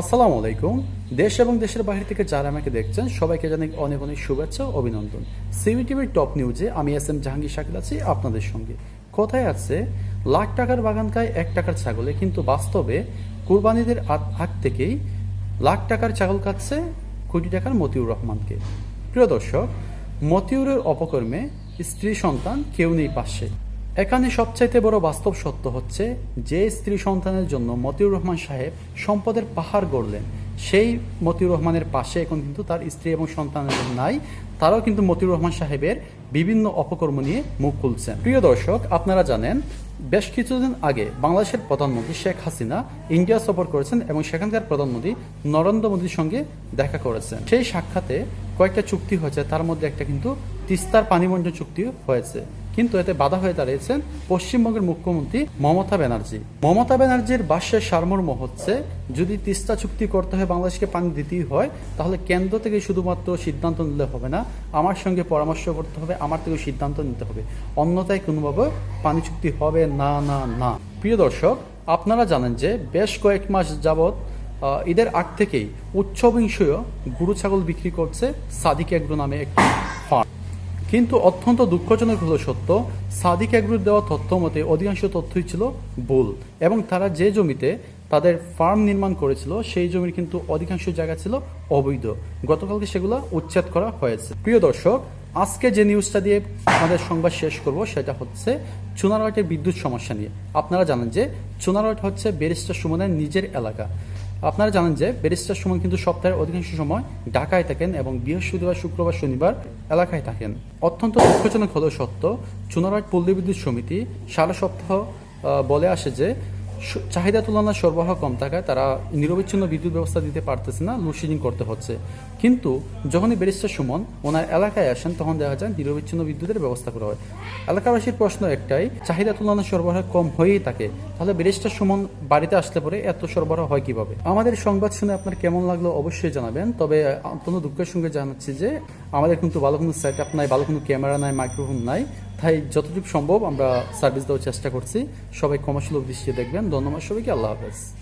আসসালামু আলাইকুম। দেশ এবং দেশের বাইরে থেকে যারা আমাকে দেখছেন, সবাইকে জানাই অনেক অনেক শুভেচ্ছা অভিনন্দন। সিবি টিভির টপ নিউজে আমি এস এম জাহাঙ্গীর শাকিল আছি আপনাদের সঙ্গে। কোথায় আছে? লাখ টাকার বাগান খায় এক টাকার ছাগলে, কিন্তু বাস্তবে কুরবানিদের হাত থেকেই লাখ টাকার ছাগল খাচ্ছে কোটি টাকার মতিউর রহমানকে। প্রিয় দর্শক, মতিউরের অপকর্মে স্ত্রী সন্তান কেউ নেই পাশে। এখানে সবচাইতে বড় বাস্তব সত্য হচ্ছে যে স্ত্রী সন্তানের জন্য মতিউর রহমান সাহেব সম্পদের পাহাড় গড়লেন। সেই মতিউর রহমানের পাশে এখন কিন্তু তার স্ত্রী এবং সন্তানের নাই, তারাও কিন্তু মতিউর রহমান সাহেবের বিভিন্ন অপকর্ম নিয়ে মুখ খুলছেন। প্রিয় দর্শক, আপনারা জানেন, বেশ কিছুদিন আগে বাংলাদেশের প্রধানমন্ত্রী শেখ হাসিনা ইন্ডিয়া সফর করেছেন এবং সেখানকার প্রধানমন্ত্রী নরেন্দ্র মোদীর সঙ্গে দেখা করেছেন। সেই সাক্ষাতে কয়েকটা চুক্তি হয়েছে, তার মধ্যে একটা কিন্তু তিস্তার পানিবন্টন চুক্তি হয়েছে। কিন্তু এতে বাধা হয়ে দাঁড়িয়েছেন পশ্চিমবঙ্গের মুখ্যমন্ত্রী মমতা ব্যানার্জি। মমতা ব্যানার্জির বাস্যের সারমর্ম হচ্ছে, যদি তিস্তা চুক্তি করতে হয়, বাংলাদেশকে পানি দিতেই হয়, তাহলে কেন্দ্র থেকে শুধুমাত্র সিদ্ধান্ত নিলে হবে না, আমার সঙ্গে পরামর্শ করতে হবে, আমার থেকেও সিদ্ধান্ত নিতে হবে। অন্যথায় কোনোভাবে পানি চুক্তি হবে না না না। প্রিয় দর্শক, আপনারা জানেন যে বেশ কয়েক মাস যাবৎ ঈদের আগ থেকেই উচ্চবিংশীয় গরু ছাগল বিক্রি করছে সাদিক এগ্রো নামে একটি ফার্ম কিন্তু অত্যন্ত দুঃখজনক হলো সত্য, সাদিক এগ্রুর দেওয়া তথ্য মতে অধিকাংশ তথ্যই ছিল ভুল এবং তারা যে জমিতে তাদের ফার্ম নির্মাণ করেছিল, সেই জমির কিন্তু অধিকাংশ জায়গা ছিল অবৈধ। গতকালকে সেগুলো উচ্ছেদ করা হয়েছে। প্রিয় দর্শক, আজকে যে নিউজটা দিয়ে আমাদের সংবাদ শেষ করব, সেটা হচ্ছে চুনারহাটের বিদ্যুৎ সমস্যা নিয়ে। আপনারা জানেন যে চুনারহাট হচ্ছে ব্যারিস্টার সুমনের নিজের এলাকা। আপনারা জানেন যে ব্যারিস্টার সুমন কিন্তু সপ্তাহের অধিকাংশ সময় ঢাকায় থাকেন এবং বৃহস্পতিবার, শুক্রবার, শনিবার এলাকায় থাকেন। অত্যন্ত দুঃখজনক হলেও সত্য চুনারহাট পল্লী বিদ্যুৎ সমিতি সারা সপ্তাহ বলে আসে যে চাহিদা তুলনায় সরবরাহ কম থাকায় তারা নিরবিচ্ছিন্ন বিদ্যুৎ ব্যবস্থা দিতে পারতেছে না, লোডশেডিং করতে হচ্ছে। কিন্তু যখনই ব্যারিস্টার সুমন ওনার এলাকায় আসেন, তখন দেখা যায় নিরবিচ্ছিন্ন বিদ্যুতের ব্যবস্থা করা হয়। এলাকাবাসীর প্রশ্ন একটাই, চাহিদা তুলনায় সরবরাহ কম হয়েই থাকে। তাহলে ব্যারিস্টার সুমন বাড়িতে আসলে পরে এত সরবরাহ হয় কীভাবে? আমাদের সংবাদ শুনে আপনার কেমন লাগল অবশ্যই জানাবেন। তবে অত্যন্ত দুঃখের সঙ্গে জানাচ্ছি যে, আমাদের কিন্তু ভালো কোনো সেট আপ নাই, ভালো কোনো ক্যামেরা নাই মাইক্রোফোন নাই। তাই যতটুকু সম্ভব আমরা সার্ভিস দেওয়ার চেষ্টা করছি। সবাই কমার্শিয়াল দৃষ্টিতে দেখবেন। ধন্যবাদ সবাইকে। আল্লাহ হাফেজ।